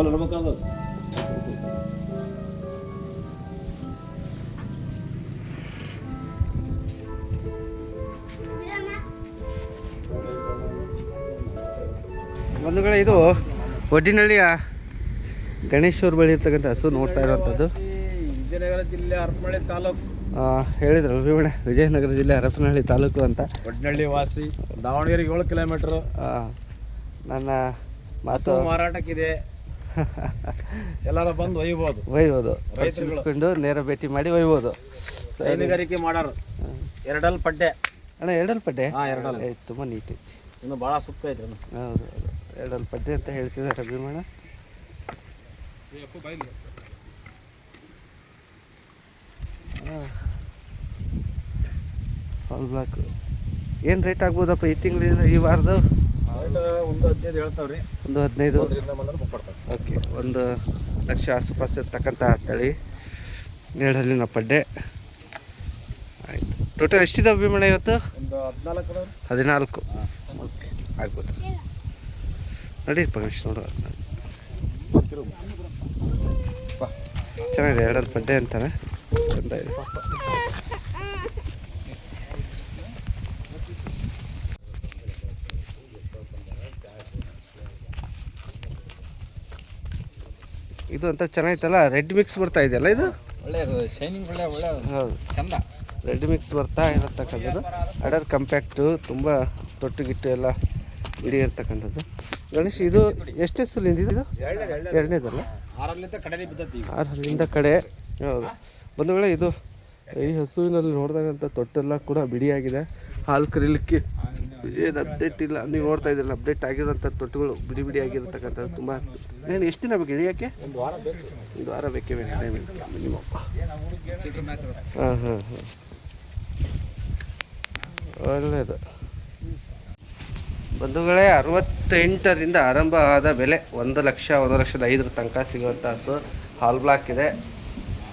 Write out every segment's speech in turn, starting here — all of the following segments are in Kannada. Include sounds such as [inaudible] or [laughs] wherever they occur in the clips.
ಕೋಲ್ ಇಡ್ಬೇಕದು ಬಂಧುಗಳೇ ಇದು ಒಡ್ಡಿನಳ್ಳಿಯ ಗಣೇಶ್ವರ ಬಳಿ ಇರ್ತಕ್ಕಂಥ ಹಸು ನೋಡ್ತಾ ಇರುವಂಥದ್ದು. ವಿಜಯನಗರ ಜಿಲ್ಲೆ ಹರಪನಹಳ್ಳಿ ತಾಲೂಕು. ಆ, ಹೇಳಿದ್ರಲ್ಲ ವಿವಣ ವಿಜಯನಗರ ಜಿಲ್ಲೆ ಹರಪನಹಳ್ಳಿ ತಾಲೂಕು ಅಂತ. ಒಡ್ನಳ್ಳಿ ವಾಸಿ ದಾವಣಗೆರೆಗೆ ಏಳು ಕಿಲೋಮೀಟ್ರ್. ಆ, ನನ್ನ ಹಸು ಮಾತು ಮಾರಾಟಕ್ಕಿದೆ. [laughs] ಎಲ್ಲಾರು ಬಂದು ಒಯ್ಬೋದು. ಒಯ್ಬೋದು. ಪರಿಶೀಲಿಸ್ಕೊಂಡು ನೇರ ಭೇಟಿ ಮಾಡಿ ಒಯ್ಬೋದು. ಹೈನುಗಾರಿಕೆ ಮಾಡಾರು. ಎರಡಲ್ ಪಡ್ಡೆ. ಅಣ್ಣ ಎರಡಲ್ ಪಡ್ಡೆ? ಹಾ, ಎರಡಲ್. ತುಂಬಾ ನೀಟ್ ಐತಿ. ಇನ್ನು ಭಾಳ ಸುಖ ಐತೆ. ಹೌದು ಹೌದು. ಎರಡಲ್ ಪಡ್ಡೆ ಅಂತ ಹೇಳ್ತಿದ್ದಾರೆ ಅಭಿಮಾನ. ಹಾಲ್ ಬ್ಲಾಕ್ ಏನು ರೇಟ್ ಆಗ್ಬೋದಪ್ಪ ಈ ತಿಂಗಳಿಂದ ಈ ವಾರದ ರೇಟ್ ಒಂದು ಹದಿನೈದು ಹೇಳ್ತಾವ್ರಿ. ಒಂದು ಹದಿನೈದು. ಓಕೆ ಒಂದು ಲಕ್ಷ ಆಸುಪಾಸು ಇರ್ತಕ್ಕಂಥ ತಳಿ ಎರಡಲ್ಲಿನ ಪಡ್ಡೆ. ಆಯಿತು ಟೋಟಲ್ ಎಷ್ಟಿದೆ ಅಭಿಮಾನ ಇವತ್ತು? ಒಂದು ಹದಿನಾಲ್ಕು ಹದಿನಾಲ್ಕು. ಓಕೆ ಆಗ್ಬೋದು. ನಡಿ ಗಣೇಶ್ ನೋಡುವ. ಚೆನ್ನಾಗಿದೆ ಎರಡಲ್ಲಿ ಪಡ್ಡೆ ಅಂತಾನೆ. ಚೆಂದ ಇದೆ. ಇದು ಅಂತ ಚೆನ್ನಾಗಿತ್ತಲ್ಲ? ರೆಡ್ ಮಿಕ್ಸ್ ಬರ್ತಾ ಇದೆಯಲ್ಲ ಇದು? ಹೌದು. ಚಂದ. ರೆಡ್ ಮಿಕ್ಸ್ ಬರ್ತಾ ಇರತಕ್ಕಂಥದ್ದು. ಅಡರ್ ಕಂಪ್ಯಾಕ್ಟು ತುಂಬ ತೊಟ್ಟು ಗಿಟ್ಟು ಎಲ್ಲ ಇಡೀ ಇರ್ತಕ್ಕಂಥದ್ದು. ಗಣೇಶ್ ಇದು ಎಷ್ಟೇ ಸುಲಿಂದ ಇದು? ಎರಡನೇದಲ್ಲ? ಆರಲ್ಲಿಂದ ಕಡೆ. ಹೌದು. ಒಂದು ವೇಳೆ ಇದು ಈ ಹಸುವಿನಲ್ಲಿ ನೋಡಿದಾಗಂಥ ತೊಟ್ಟೆಲ್ಲ ಕೂಡ ಬಿಡಿಯಾಗಿದೆ. ಹಾಲು ಕರೀಲಿಕ್ಕೆ ಏನು ಅಪ್ಡೇಟ್ ಇಲ್ಲ. ನೀವು ನೋಡ್ತಾ ಇದ್ದೀರಲ್ಲ ಅಪ್ಡೇಟ್ ಆಗಿರೋಂಥ ತೊಟ್ಟುಗಳು ಬಿಡಿ ಬಿಡಿ ಆಗಿರತಕ್ಕಂಥದ್ದು. ತುಂಬ ಏನು ಎಷ್ಟು ದಿನ ಬೇಕು ಇಳಿಯೋಕ್ಕೆ? ಒಂದು ವಾರ ಬೇಕು. ಒಂದು ವಾರ ಬೇಕೇ ಬೇಕು? ಟೈಮ್ ಮಿನಿಮಮ್ ಹಾಂ ಹಾಂ ಹಾಂ. ಒಳ್ಳೆಯದು. ಬಂಧುಗಳೇ ಅರವತ್ತೆಂಟರಿಂದ ಆರಂಭ ಆದ ಬೆಲೆ ಒಂದು ಲಕ್ಷ ಒಂದು ಲಕ್ಷದ ಐದರ ತನಕ ಸಿಗುವಂಥ ಹಸು. ಹಾಲ್ ಬ್ಲಾಕ್ ಇದೆ.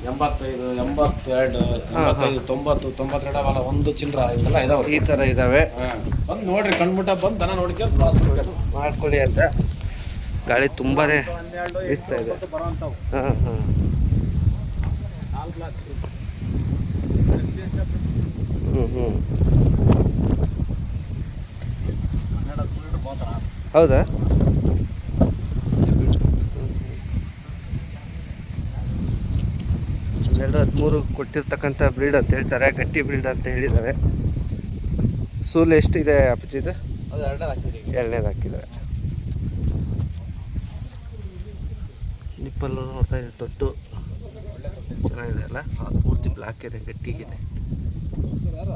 ಎಂಬತ್ತೈದು ಎಂಬತ್ತೆರಡು ಎಂಬತ್ತೈದು ತೊಂಬತ್ತು ತೊಂಬತ್ತೆರಡು ಅವಲ್ಲ ಒಂದು ಚಿಲ್ಲರ ಇದೆಲ್ಲ ಇದಾವೆ. ಈ ಥರ ಇದ್ದಾವೆ ಬಂದು ನೋಡಿರಿ ಕಣ್ಮುಟ್ಟ ಬಂದು ದನ ನೋಡ್ಕೊಂಡು ಮಾಡ್ಕೊಳ್ಳಿ ಅಂತ. ಗಾಳಿ ತುಂಬಾ ಬೀಸ್ತಾ ಇದೆ. ಹಾಂ ಹ್ಞೂ ಹ್ಞೂ ಹೌದಾ? ಹನ್ನೆರಡು ಹದಿಮೂರು ಕೊಟ್ಟಿರ್ತಕ್ಕಂಥ ಬ್ರೀಡ್ ಅಂತ ಹೇಳ್ತಾರೆ ಗಟ್ಟಿ ಬ್ರೀಡ್ ಅಂತ ಹೇಳಿದ್ದಾರೆ. ಸೂಲ್ ಎಷ್ಟಿದೆ ಹಾಕಿದ್ರಿ ಎರಡನೇದು ಹಾಕಿದ್ದಾರೆ. ನಿಪ್ಪಲ್ಲು ನೋಡ್ತಾ ಇದೆ ತೊಟ್ಟು ಚೆನ್ನಾಗಿದೆ ಅಲ್ಲ? ಅದು ಪೂರ್ತಿ ಬ್ಲ್ಯಾಕ್ ಇದೆ, ಗಟ್ಟಿಗಿದೆ.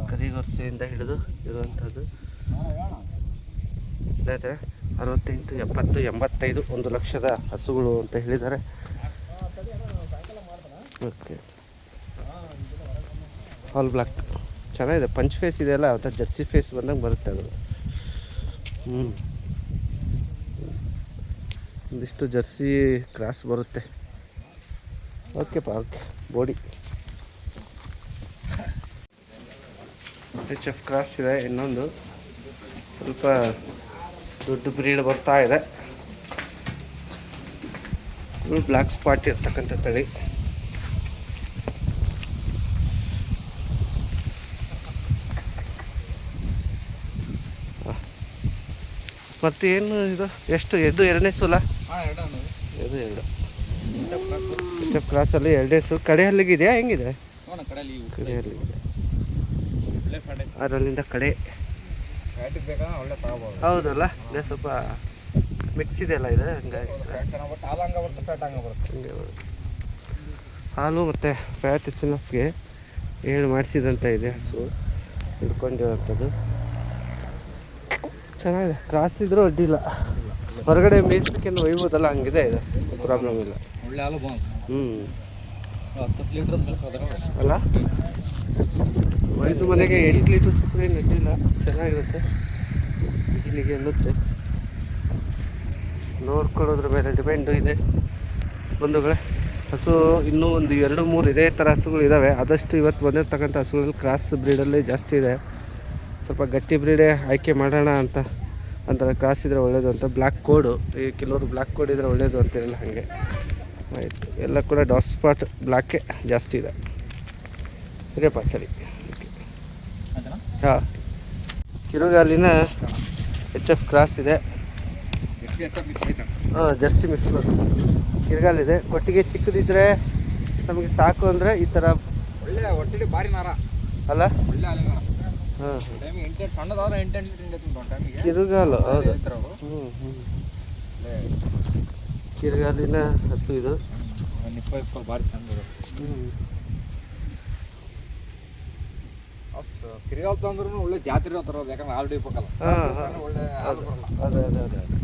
ಕರಿಗೊರ್ಸೆಯಿಂದ ಹಿಡಿದು ಇರುವಂಥದ್ದು ಇದಾದರೆ ಅರವತ್ತೆಂಟು, ಎಪ್ಪತ್ತು, ಎಂಬತ್ತೈದು, ಒಂದು ಲಕ್ಷದ ಹಸುಗಳು ಅಂತ ಹೇಳಿದ್ದಾರೆ. ಓಕೆ ಆಲ್ ಬ್ಲಾಕ್ ಚೆನ್ನಾಗಿದೆ. ಪಂಚ್ ಫೇಸ್ ಇದೆಯಲ್ಲ ಅಂತ ಜರ್ಸಿ ಫೇಸ್ ಬಂದಂಗೆ ಬರುತ್ತೆ ಅದು. ಹ್ಞೂ ಒಂದಿಷ್ಟು ಜರ್ಸಿ ಕ್ರಾಸ್ ಬರುತ್ತೆ. ಓಕೆ ಓಕೆ ಬೋಡಿ ಎಚ್ ಎಫ್ ಕ್ರಾಸ್ ಇದೆ, ಇನ್ನೊಂದು. ಸ್ವಲ್ಪ ದೊಡ್ಡ ಬ್ರೀಡ್ ಬರ್ತಾ ಇದೆ. ಬ್ಲ್ಯಾಕ್ ಸ್ಪಾಟ್ ಇರ್ತಕ್ಕಂಥ ತಳಿ. ಮತ್ತೇನು ಇದು? ಎಷ್ಟು, ಎದ್ದು ಎರಡನೇ ಸೂಲ? ಇದು ಎರಡು ಎಚ್ ಎಫ್ ಕ್ರಾಸಲ್ಲಿ ಎರಡೇಸು ಕಡೆ ಹಲ್ಲಿಗಿದೆಯಾ ಹೆಂಗಿದೆ? ಕಡೆ. ಹಲ್ಲಿಗಿದೆ ಅದರಲ್ಲಿಂದ ಕಡೆ. ಹೌದಲ್ಲ? ಇದೆ ಸ್ವಲ್ಪ ಮಿಕ್ಸ್ ಇದೆಯಲ್ಲ ಇದು? ಹಂಗಾಗಿ. ಹಂಗೆ ಹಾಲು ಮತ್ತು ಫ್ಯಾಟ್ ಸಿನಫ್ಗೆ ಏಳು ಮಾಡಿಸಿದಂತ ಇದೆ. ಹಸು ಹಿಡ್ಕೊಂಡಿರೋಂಥದ್ದು ಚೆನ್ನಾಗಿದೆ. ಕ್ರಾಸ್ ಇದ್ರೂ ಅಡ್ಡಿಲ್ಲ ಹೊರಗಡೆ ಮೇಯಿಸ್ಬೇಕೇನು ಒಯ್ಬೋದಲ್ಲ ಹಂಗಿದೆ ಇದೆ. ಪ್ರಾಬ್ಲಮ್ ಇಲ್ಲ. ಒಳ್ಳೆ ಹಾಲು ಹ್ಞೂ ಹತ್ತು ಲೀಟ್ರ್ ಅಲ್ಲ? ಒಯ್ದು ಮನೆಗೆ ಎಂಟು ಲೀಟ್ರ್ ಸಿಕ್ಕರೆ ನೆಟ್ಟಿಲ್ಲ ಚೆನ್ನಾಗಿರುತ್ತೆ. ಇಲ್ಲಿಗೆ ಎಲ್ಲುತ್ತೆ ನೋಡ್ಕೊಳ್ಳೋದ್ರ ಮೇಲೆ ಡಿಪೆಂಡು ಇದೆ. ಬಂಧುಗಳೇ ಹಸು ಇನ್ನೂ ಒಂದು ಎರಡು ಮೂರು ಇದೇ ಥರ ಹಸುಗಳು ಇದ್ದಾವೆ ಆದಷ್ಟು ಇವತ್ತು ಬಂದಿರತಕ್ಕಂಥ ಹಸುಗಳಲ್ಲಿ ಕ್ರಾಸ್ ಬ್ರೀಡಲ್ಲಿ ಜಾಸ್ತಿ ಇದೆ. ಸ್ವಲ್ಪ ಗಟ್ಟಿ ಬ್ರೀಡೇ ಆಯ್ಕೆ ಮಾಡೋಣ ಅಂತ. ಅಂತಾರೆ ಕ್ರಾಸ್ ಇದ್ದರೆ ಒಳ್ಳೇದು ಅಂತ. ಬ್ಲ್ಯಾಕ್ ಕೋಡು ಈ ಕೆಲವರು ಬ್ಲ್ಯಾಕ್ ಕೋಡ್ ಇದ್ದರೆ ಒಳ್ಳೇದು ಅಂತಿರಲ್ಲ ಹಾಗೆ. ಆಯಿತು. ಎಲ್ಲ ಕೂಡ ಡಾಟ್ ಸ್ಪಾಟ್ ಬ್ಲ್ಯಾಕೆ ಜಾಸ್ತಿ ಇದೆ. ಸರಿಯಪ್ಪ ಸರಿ. ಹಾಂ. ಕಿರುಗಾಲಿನ ಎಚ್ ಎಫ್ ಕ್ರಾಸ್ ಇದೆ. ಹಾಂ ಜರ್ಸಿ ಮಿಕ್ಸ್ ಬರ್ತದೆ ಕಿರುಗಾಲಿದೆ ಕೊಟ್ಟಿಗೆ ಚಿಕ್ಕದಿದ್ರೆ ನಮಗೆ ಸಾಕು ಅಂದರೆ ಈ ಥರ ಒಳ್ಳೆ ಒಟ್ಟಿಗೆ ಭಾರಿ ನಾರ. ಅಲ್ಲ? ಒಳ್ಳೆ ಟೈಮಿಗೆ ಎಂಟೆಂಟು ಸಣ್ಣದಾದ್ರೆ ಎಂಟೆಂಟು ಲೀಟ್ರ್ ಹಿಂಡಿ ತುಂಬ ಟೈಮಿಗೆ. ಕಿರುಗಾಲು ಹೌದು. ಹ್ಞೂ ಕಿರುಗಾಲಿನ ಹಸು ಇದು. ನಿಪ್ಪ ಇಪ್ಪ ಭಾರಿ ಚಂದ ಹ್ಞೂ ಕಿರಿಗಾಲ್ ತಂದ್ರೂ ಒಳ್ಳೆ ಜಾತ್ರೆ ಇರೋ ಯಾಕಂದ್ರೆ ಆಲ್ರೆಡಿ ಹಾಂ ಒಳ್ಳೆ ಹಾಲು ಬರಲ್ಲ. ಅದೇ ಅದೇ ಅದೇ ಅದೇ.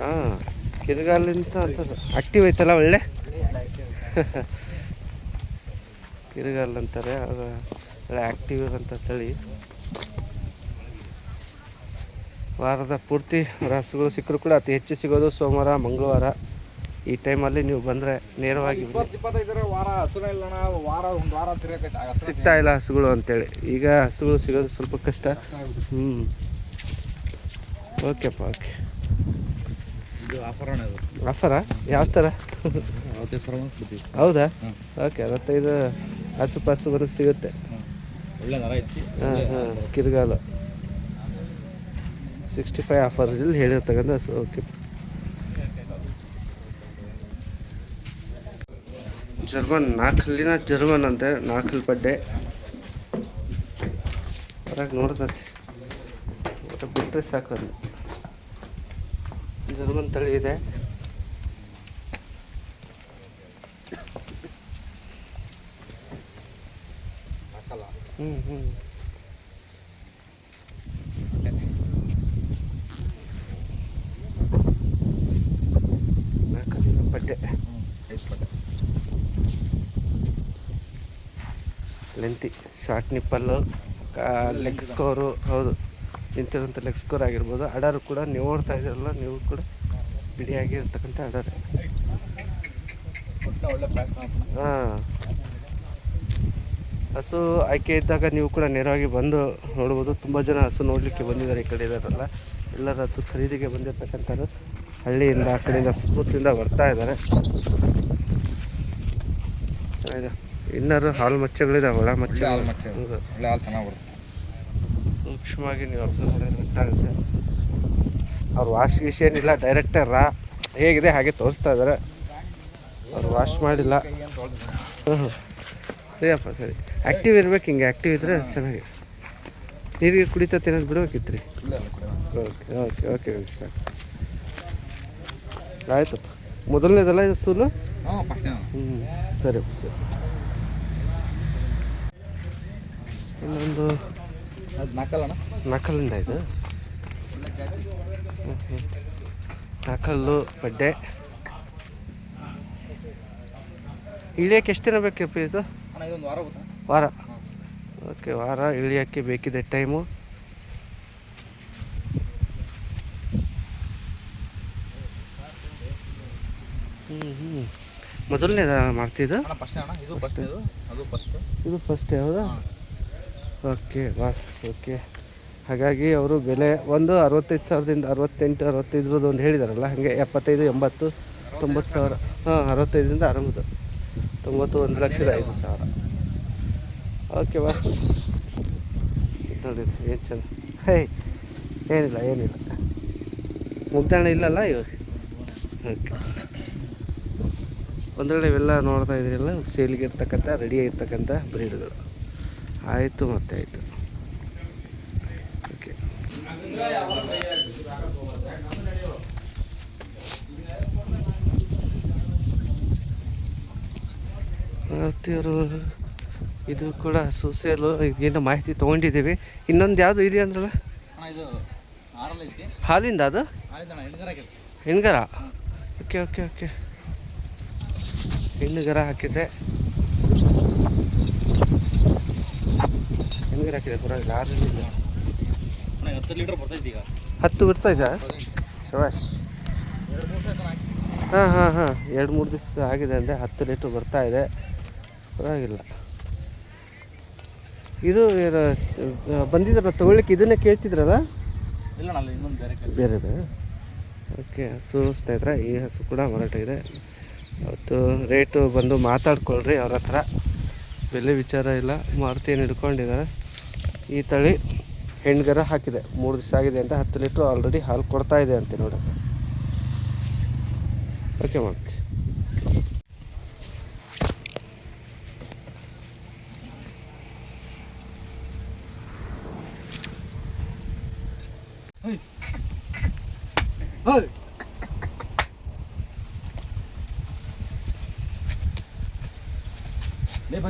ಹಾಂ ಕಿರುಗಾಲಿಂತ ಅಂತ ಆಕ್ಟಿವ್ ಐತಲ್ಲ ಒಳ್ಳೆ? [laughs] ಕಿರುಗಾಲ್ ಅಂತಾರೆ ಅದು ಒಳ್ಳೆ ಆ್ಯಕ್ಟಿವ್ ಇರೋಂಥ ತಳಿ ವಾರದ ಪೂರ್ತಿ ರಾಸುಗಳು ಸಿಕ್ಕರೂ ಕೂಡ ಅತಿ ಹೆಚ್ಚು ಸಿಗೋದು ಸೋಮವಾರ ಮಂಗಳವಾರ. ಈ ಟೈಮಲ್ಲಿ ನೀವು ಬಂದರೆ ನೇರವಾಗಿ ಸಿಗ್ತಾ ಇಲ್ಲ ಹಸುಗಳು ಅಂತೇಳಿ. ಈಗ ಹಸುಗಳು ಸಿಗೋದು ಸ್ವಲ್ಪ ಕಷ್ಟ. ಹ್ಞೂ ಓಕೆಪ್ಪ ಓಕೆ ಇದು ಆಫರ್ ಯಾವ ಥರ ಹೌದಾ? ಓಕೆ ಅರವತ್ತೈದು ಹಸು ಪಾಸು ಬರೋದು ಸಿಗುತ್ತೆ ಹಾಂ ಹಾಂ ಕಿರುಗಾಲ. ಸಿಕ್ಸ್ಟಿ ಫೈವ್ ಆಫರಲ್ಲಿ ಹೇಳಿರ್ತಕ್ಕಂಥ ಹಸು ಓಕೆ ಜರ್ಮನ್ ನಾಲ್ಕಲ್ಲಿನ ಜರ್ಮನ್ ಅಂತೆ ನಾಲ್ಕಲ್ಲಿ ಬಡ್ಡೆ ಹೊರಗೆ ನೋಡ್ತತಿ ಬಿಟ್ಟರೆ ಸಾಕು ಜರ್ಮನ್ ತಳಿ ಇದೆ. ಹ್ಞೂ ಹ್ಞೂ ನಾಲ್ಕಲ್ಲಿನ lengthy short nipple leg score ಹೌದು. ನಿಂತಿರೋಂಥ ಲೆಗ್ ಸ್ಕೋರ್ ಆಗಿರ್ಬೋದು. ಅಡರು ಕೂಡ ನೀವು ಓಡ್ತಾ ಇದ್ದೀರಲ್ಲ ನೀವು ಕೂಡ ಬಿಡಿಯಾಗಿರ್ತಕ್ಕಂಥ ಅಡರ್. ಹಾಂ. ಹಸು ಆಯ್ಕೆ ಇದ್ದಾಗ ನೀವು ಕೂಡ ನೇರವಾಗಿ ಬಂದು ನೋಡ್ಬೋದು. ತುಂಬ ಜನ ಹಸು ನೋಡಲಿಕ್ಕೆ ಬಂದಿದ್ದಾರೆ ಈ ಕಡೆ ಇರೋರೆಲ್ಲ ಎಲ್ಲರ ಹಸು ಖರೀದಿಗೆ ಬಂದಿರ್ತಕ್ಕಂಥವ್ರು ಹಳ್ಳಿಯಿಂದ ಆ ಕಡೆಯಿಂದ ಸುತ್ತಮುತ್ತಲಿಂದ ಬರ್ತಾ ಇದ್ದಾರೆ. ಚೆನ್ನಾಗಿದೆ. ಇನ್ನರು ಹಾಲು ಮಚ್ಚೆಗಳಿದೆ ಒಳ ಮಚ್ಚೆ ಹಾಲು ಮಚ್ಚೆ. ಒಳ್ಳೆ ಹಾಲು ಚೆನ್ನಾಗಿ ಬರುತ್ತೆ. ಸೂಕ್ಷ್ಮವಾಗಿ ನೀವು ಅಬ್ಸರ್ವ್ ಮಾಡಿದ್ರೆ ಗೊತ್ತಾಗುತ್ತೆ. ಅವ್ರು ವಾಶ್ ಗೀಶ್ ಏನಿಲ್ಲ ಡೈರೆಕ್ಟರ್ ರಾ. ಹೇಗಿದೆ ಹಾಗೆ ತೋರಿಸ್ತಾ ಇದ್ದಾರೆ. ಅವ್ರು ವಾಶ್ ಮಾಡಿಲ್ಲ. ಹ್ಞೂ ಸರಿಯಪ್ಪ ಸರಿ. ಆ್ಯಕ್ಟಿವ್ ಇರ್ಬೇಕು ಹಿಂಗೆ ಆ್ಯಕ್ಟಿವ್ ಇದ್ರೆ ಚೆನ್ನಾಗಿ. ನೀರಿಗೆ ಕುಡಿತಾ ತಿನ್ನೋದು ಬಿಡ್ಬೇಕಿತ್ತು ರೀ ಓಕೆ ಓಕೆ ಓಕೆ ಓಕೆ ಸಾಕು ಆಯಿತು. ಮೊದಲನೇದಲ್ಲ ಇದು ಸೂಲು? ಹ್ಞೂ ಸರಿ ಸರಿ. ಇನ್ನೊಂದು ನಕಲಿಂದ ಇದು. ನಕಲ್ಲು ಬಡ್ಡೆ. ಇಳಿಯಕ್ಕೆ ಎಷ್ಟು ದಿನ ಬೇಕಪ್ಪ ಇದು? ವಾರ. ಓಕೆ ವಾರ ಇಳಿಯೋಕ್ಕೆ ಬೇಕಿದೆ ಟೈಮು. ಹ್ಞೂ ಹ್ಞೂ ಮೊದಲನೇದ ಮಾಡ್ತಿದ್ದು? ಇದು ಫಸ್ಟ್ ಹೌದಾ? Okay boss okay. ಹಾಗಾಗಿ ಅವರು ಬೆಲೆ ಒಂದು ಅರವತ್ತೈದು ಸಾವಿರದಿಂದ ಅರವತ್ತೆಂಟು ಅರವತ್ತೈದರದ್ದು ಒಂದು ಹೇಳಿದಾರಲ್ಲ ಹಾಗೆ ಎಪ್ಪತ್ತೈದು ಎಂಬತ್ತು ತೊಂಬತ್ತು ಸಾವಿರ ಹಾಂ ಅರವತ್ತೈದರಿಂದ ಆರಂಭದ ತೊಂಬತ್ತು ಒಂದು ಲಕ್ಷದ ಐದು ಸಾವಿರ. ಓಕೆ ಬಸ್ ನೋಡಿ ಏನು ಚಂದ? ಹೇ ಏನಿಲ್ಲ ಏನಿಲ್ಲ. ಮುಗ್ದಾಣ ಇಲ್ಲಲ್ಲ ಇವಾಗ? ಓಕೆ ಒಂದು ವೇಳೆ ಇವೆಲ್ಲ ನೋಡ್ತಾ ಇದ್ರಲ್ಲ ಸೇಲಿಗೆ ಇರ್ತಕ್ಕಂಥ ರೆಡಿ ಆಗಿರ್ತಕ್ಕಂಥ ಬ್ರೀಡ್ಗಳು ಆಯಿತು ಮತ್ತೆ ಆಯಿತು. ಓಕೆ ಆರ್ತಿಯವರು ಇದು ಕೂಡ ಸೂಸೇಲು ಏನೋ ಮಾಹಿತಿ ತೊಗೊಂಡಿದ್ದೀವಿ. ಇನ್ನೊಂದು ಯಾವುದು ಇದೆ ಅಂದ್ರಲ್ಲ? ಹಾಲಿಂದ ಅದು? ಹೆಣ್ಗರ ಓಕೆ ಓಕೆ ಓಕೆ. ಹೆಣ್ಣುಗರ ಹಾಕಿದೆ. ಹೆಣ್ಗರ ಹಾಕಿದೆ ಪರವಾಗಿಲ್ಲ ಬರ್ತಾ ಬರ್ತೈತಿ ಈಗ. ಹತ್ತು ಬಿಡ್ತಾ ಇದ್ದ ಆಯ್ತು ಹಾಂ ಹಾಂ ಹಾಂ. ಎರಡು ಮೂರು ದಿವಸ ಆಗಿದೆ ಅಂದರೆ ಹತ್ತು ಲೀಟ್ರ್ ಬರ್ತಾ ಇದೆ. ಪರವಾಗಿಲ್ಲ. ಇದು ಬಂದಿದ್ರಲ್ಲ ತೊಗೊಳ್ಳಿಕ್ಕೆ ಇದನ್ನೇ ಕೇಳ್ತಿದ್ರಲ್ಲ? ಇಲ್ಲ ಇನ್ನೊಂದು ಬೇರೆ ಬೇರೆದು? ಓಕೆ ಹಸು ಸ್ನೇಹಿತರೆ ಈ ಹಸು ಕೂಡ ಮಾರಾಟ ಇದೆ. ಅವತ್ತು ರೇಟು ಬಂದು ಮಾತಾಡ್ಕೊಳ್ರಿ ಅವ್ರ ಹತ್ರ. ಬೆಲೆ ವಿಚಾರ ಇಲ್ಲ ಮಾರುತಿಯನ್ನು ಹಿಡ್ಕೊಂಡಿದ್ದಾರೆ. ಈ ತಳಿ ಹೆಣ್ಗರ ಹಾಕಿದೆ. ಮೂರು ದಿವಸ ಆಗಿದೆ ಅಂತ ಹತ್ತು ಲೀಟ್ರ್ ಆಲ್ರೆಡಿ ಹಾಲು ಕೊಡ್ತಾ ಇದೆ ಅಂತೆ ನೋಡಿ. ಓಕೆ ಮಾರುತಿ.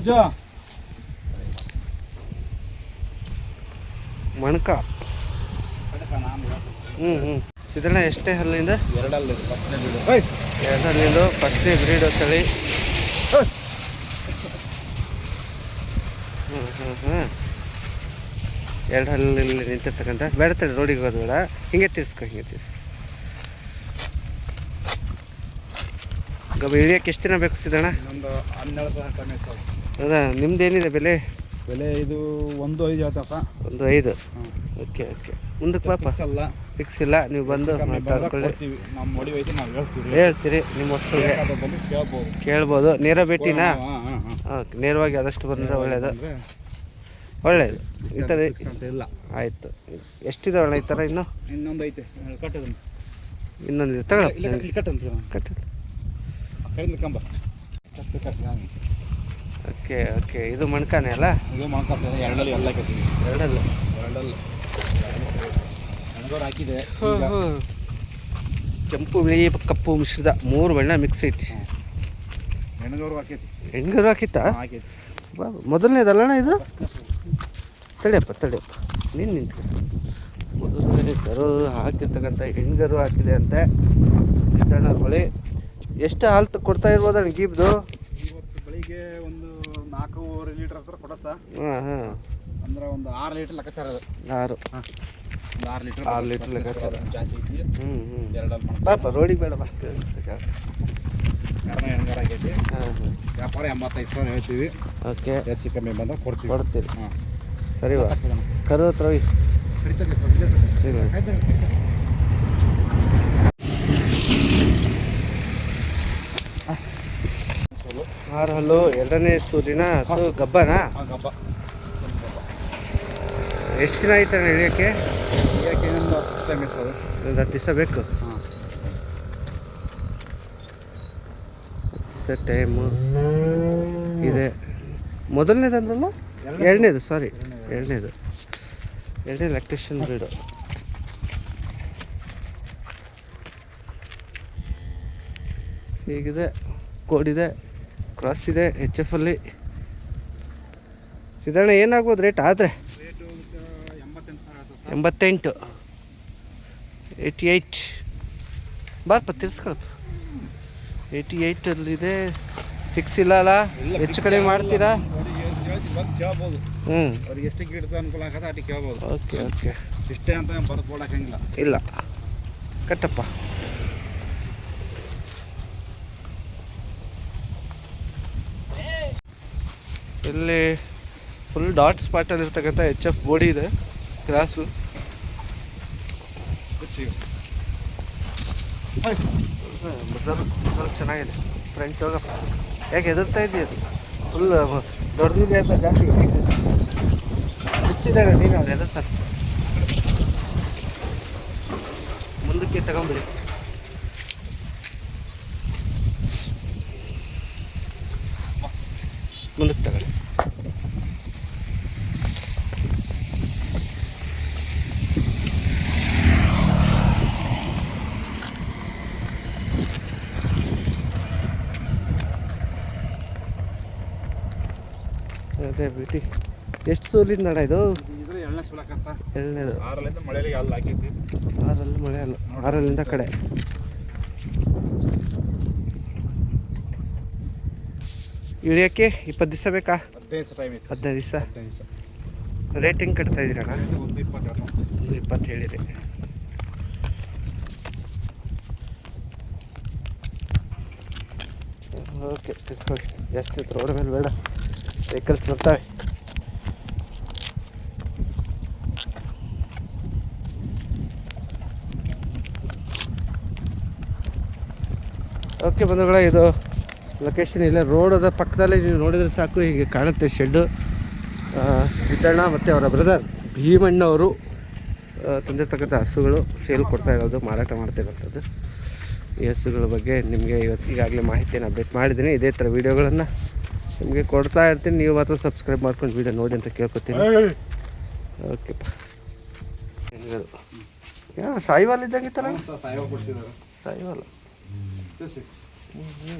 ಲೇ ಮಣಕ. ಹ್ಮ್ ಹ್ಞೂ ಹ್ಞೂ ಸಿದ್ದಣ್ಣ ಎಷ್ಟೇ ಹಲ್ಲಿಂದ? ಎರಡಲ್ಲಿ ಎರಡು ಹಲ್ಲಿಂದು ಫಸ್ಟ್ನೇ ಬ್ರೀಡ್ ತಳಿ ಹ್ಞೂ ಹ್ಞೂ ಹ್ಞೂ ಎರಡು ಹಲ್ಲಿ ನಿಂತಿರ್ತಕ್ಕಂಥ ಬೇಡ ತಡಿ ರೋಡಿಗೆ ಹೋದ ಬೇಡ. ಹಿಂಗೆ ತಿರ್ಸ್ಕೊ ಹಿಂಗೆ ತಿರ್ಸ್ಕೊ. ಗಬ್ಬ ಇಳಿಯೋಕೆ ಎಷ್ಟು ದಿನ ಬೇಕು ಸಿದ್ದಣ್ಣ ಒಂದು ಹನ್ನೆರಡು. ಹೌದಾ ನಿಮ್ದೇನಿದೆ ಬೆಲೆ ಬೆಲೆ ಇದು ಒಂದು ಐದು ಹೇಳ್ತಪ್ಪ ಒಂದು ಐದು ಓಕೆ ಓಕೆ ಮುಂದಕ್ಕೆ ಪಾಪ ಅಲ್ಲ ಫಿಕ್ಸ್ ಇಲ್ಲ ನೀವು ಬಂದು ಮಾತಾಡ್ಕೊಳ್ಳಿ ನಮ್ಮ ಒಡಿವೈತಿ ನಾವು ಹೇಳ್ತೀವಿ ಹೇಳ್ತೀರಿ ನಿಮ್ಮ ವಸ್ತುಗೆ ಬಂದು ಕೇಳ್ಬೋದು ಕೇಳ್ಬೋದು ನೇರ ಭೇಟಿನಾ ಓಕೆ ನೇರವಾಗಿ ಆದಷ್ಟು ಬಂದರೆ ಒಳ್ಳೆಯದು ಒಳ್ಳೆಯದು ಈ ಥರ ಇಲ್ಲ ಆಯಿತು ಎಷ್ಟಿದೆ ಒಳ್ಳೆ ಈ ಥರ ಇನ್ನು ಇನ್ನೊಂದು ಐತೆ ಕಟ್ಟದ ಇನ್ನೊಂದು ತಗೊಳ್ಳಿ ಇಲ್ಲ ಇಲ್ಲಿ ಕಟ್ಟಂತ ಕಟ್ಟಿ ಕಡಿಮೆ ಕಂಬ ಓಕೆ ಓಕೆ. ಇದು ಮಣ್ಕಾನೆ ಅಲ್ಲ? ಇದು ಮೊಳಕಾಸ ಎರಡಲ್ಲಿ ಎಲ್ಲ ಕಟ್ಟಿವಿ ಎರಡಲ್ಲ? ಎರಡಲ್ಲ. ಹಾಕಿದೆ. ಹ್ಞೂ ಹ್ಞೂ ಕೆಂಪು ಬಿಳಿ ಕಪ್ಪು ಮಿಶ್ರಿತ ಮೂರು ಬಣ್ಣ ಮಿಕ್ಸ್ ಐತಿ. ಎಣಗೋರು ಹಾಕೈತಿ. ಹೆಣ್ಗರು ಹಾಕಿತ್ತಾ? ಹಾಕೈತಿ. ಬಾ ಮೊದಲನೇದಲ್ಲಣ್ಣ ಇದು? ತಡಿಯಪ್ಪ ತಡಿಯಪ್ಪ. ನೀನು ನಿಂತು ಮೊದಲನೇ ಕರು ಹಾಕಿರ್ತಕ್ಕಂಥ ಹೆಣ್ಗರು ಹಾಕಿದೆ ಅಂತೆ. ಸಿದ್ದಣ್ಣವ್ರ ಬಳಿ ಎಷ್ಟು ಹಾಲು ಕೊಡ್ತಾ ಕೊಡ್ತಾ ಇರ್ಬೋದಣ್ಣ ಗೀಬ್ದು ಇವತ್ತು ಬೆಳಿಗ್ಗೆ ಒಂದು ನಾಲ್ಕೂವರೆ ಲೀಟ್ರ್ ಹತ್ರ ಕೊಡಸ ಹಾಂ ಹಾಂ. ಅಂದ್ರೆ ಒಂದು ಆರು ಲೀಟ್ರ್ ಲೆಕ್ಕಾಚಾರ ಅದು. ಆರು. ಒಂದು ಆರು ಲೀಟ್ರ್ ಆರು ಲೀಟ್ರ್ ಲೆಕ್ಕಾಚಾರ. ಜಾತಿ ಐತಿ. ಹ್ಞೂ ಹ್ಞೂ ಎರಡಲ್ಲಿ ಮಾಡ್ತಾರೆ ರೋಡಿಗೆ ಬೇಡ ಬಾ. ಕಾರಣ ಆಗೈತಿ. ವ್ಯಾಪಾರ ಎಂಬತ್ತೈದು ಸಾವಿರ ಹೇಳ್ತೀವಿ. ಓಕೆ. ಹೆಚ್ಚು ಕಮ್ಮಿ ಬಂದಾಗ ಕೊಡ್ತೀವಿ. ಕೊಡ್ತೀರಿ. ಹಾಂ. ಸರಿ ಕರು ಹತ್ರ ಹೋಗಿ ಸರಿ ಆರು ಹಲ್ಲು ಎರಡನೇ ಸೂರಿನ ಹಸು ಗಬ್ಬನ? ಗಬ್ಬ. ಎಷ್ಟು ದಿನ ಆಯ್ತಣ್ಣ ಇಳಿಯೋಕ್ಕೆ? ಯಾಕೆ ಇನ್ನೊಂದು ಹತ್ತು ಹತ್ತು ದಿವಸ ಬೇಕು? ಹಾಂ. ದಿವಸ ಟೈಮು ಇದೆ. ಮೊದಲನೇದು ಅಂದ್ರಲ್ಲ ಎರಡನೇದು ಸಾರಿ ಎರಡನೇದು. ಎರಡನೇ ಎಲೆಕ್ಟ್ರಿಷಿಯನ್ ಬ್ರೀಡು ಹೀಗಿದೆ? ಕೋಡಿದೆ ಕ್ರಾಸ್ ಇದೆ ಎಚ್ ಎಫ್ ಅಲ್ಲಿ. ಸಿದ್ದಣ್ಣ ಏನಾಗ್ಬೋದು ರೇಟ್ ಆದರೆ? ರೇಟು ಎಂಬತ್ತೆಂಟು. ಏಯ್ಟಿ ಏಯ್ಟ್ ಬಾರಪ್ಪ ತಿರ್ಸ್ಕೊಳಪ್ಪ ಏಯ್ಟಿ ಏಯ್ಟಲ್ಲಿದೆ ಫಿಕ್ಸ್ ಇಲ್ಲ ಅಲ್ಲ? ಹೆಚ್ಚು ಕಡಿಮೆ ಮಾಡ್ತೀರಾ? ಹ್ಞೂ ಓಕೆ ಓಕೆ. ಇಷ್ಟೇ ಅಂತ ಬರ್ದು ಕೊಡೋಕ್ಕಾಗಿಲ್ಲ ಇಲ್ಲ. ಕಟ್ಟಪ್ಪ. ಇಲ್ಲಿ ಫುಲ್ ಡಾಟ್ ಸ್ಪಾಟಲ್ಲಿ ಇರ್ತಕ್ಕಂಥ ಎಚ್ ಎಫ್ ಬೋಡಿ ಇದೆ ಕ್ರಾಸು ಚೆನ್ನಾಗಿದೆ. ಫ್ರಂಟ್ ಹೋಗಪ್ಪ ಯಾಕೆ ಎದುರ್ತಾ ಇದೆಯಾ ಅದು ಫುಲ್ ದೊಡ್ಡದಿದೆ ಅಂತ ಜಾತಿ. ಬಿಚ್ಚಿದಾಗ ನೀನು ಅವ್ರು ಎದುರ್ತಾರೆ ಮುಂದಕ್ಕೆ ತಗೊಂಬಿಡಿ ಮುಂದಕ್ಕೆ ತಗೊಳ್ಳಿ ಬಿಡಿ ಎಷ್ಟು ಸೋಲಿಂದ ಅಣ್ಣ ಇದು? ಎರಡನೇದು ಆರಲ್ಲಿಂದ ಮಳೆ ಅಲ್ಲ. ಆರಲ್ಲಿಂದ ಕಡೆ. ಇಳಿಯೋಕ್ಕೆ ಇಪ್ಪತ್ತು ದಿವಸ ಬೇಕಾ? ಹದಿನೈದು ದಿವಸ ರೇಟಿಂಗ್ ಕಟ್ತಾ ಇದ್ದೀರಣ್ಣ? ಒಂದು ಇಪ್ಪತ್ತು ಒಂದು ಇಪ್ಪತ್ತು ಹೇಳಿರಿ. ಓಕೆ ತಿಳ್ಕೊಳ್ಳಿ ಜಾಸ್ತಿ ಇತ್ತು? ರೋಡ್ ಮೇಲೆ ಬೇಡ. ವೆಹಿಕಲ್ಸ್ ಬರ್ತವೆ ಓಕೆ ಬಂಧುಗಳೇ, ಇದು ಲೊಕೇಶನ್ ಇಲ್ಲ. ರೋಡದ ಪಕ್ಕದಲ್ಲಿ ನೀವು ನೋಡಿದರೆ ಸಾಕು, ಹೀಗೆ ಕಾಣುತ್ತೆ ಶೆಡ್ಡು. ಸಿದ್ದಣ್ಣ ಮತ್ತು ಅವರ ಬ್ರದರ್ ಭೀಮಣ್ಣ ಅವರು ತಂದಿರ್ತಕ್ಕಂಥ ಹಸುಗಳು ಸೇಲ್ ಕೊಡ್ತಾ ಇರೋದು, ಮಾರಾಟ ಮಾಡ್ತಾ ಇರೋಂಥದ್ದು. ಈ ಹಸುಗಳ ಬಗ್ಗೆ ನಿಮಗೆ ಇವತ್ತು ಈಗಾಗಲೇ ಮಾಹಿತಿಯನ್ನು ಅಪ್ಡೇಟ್ ಮಾಡಿದ್ದೀನಿ. ಇದೇ ಥರ ವೀಡಿಯೋಗಳನ್ನು ನಿಮಗೆ ಕೊಡ್ತಾ ಇರ್ತೀನಿ. ನೀವು ಮಾತ್ರ ಸಬ್ಸ್ಕ್ರೈಬ್ ಮಾಡ್ಕೊಂಡು ವೀಡಿಯೋ ನೋಡಿ ಅಂತ ಕೇಳ್ಕೊತೀನಿ. ಓಕೆಪ್ಪ ಯಾವ ಸಾಯಿವಾಲ್ ಇದ್ದಂಗಿತ್ತಲ್ಲ ಸಾಯಿವಾಲ್ ತಿಳಿಸಿ ಹ್ಞೂ ಹ್ಞೂ